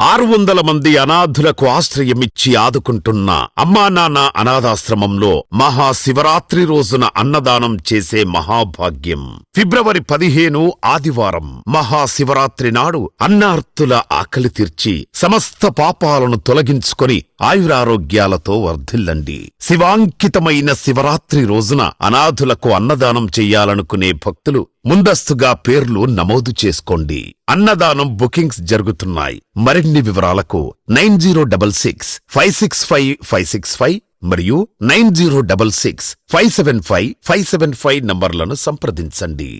ఆరు వందల మంది అనాథులకు ఆశ్రయమిచ్చి ఆదుకుంటున్న అమ్మా నాన్న అనాథాశ్రమంలో మహాశివరాత్రి రోజున అన్నదానం చేసే మహాభాగ్యం. ఫిబ్రవరి పదిహేను ఆదివారం మహాశివరాత్రి నాడు అన్నార్తుల ఆకలి తీర్చి సమస్త పాపాలను తొలగించుకొని ఆయురారోగ్యాలతో వర్ధిల్లండి. శివాంకితమైన శివరాత్రి రోజున అనాథులకు అన్నదానం చెయ్యాలనుకునే భక్తులు ముందస్తుగా పేర్లు నమోదు చేసుకోండి. అన్నదానం బుకింగ్స్ జరుగుతున్నాయి. మరిన్ని వివరాలకు nine zero double six five six five five six five మరియు nine zero double six five seven five five seven five నంబర్లను సంప్రదించండి.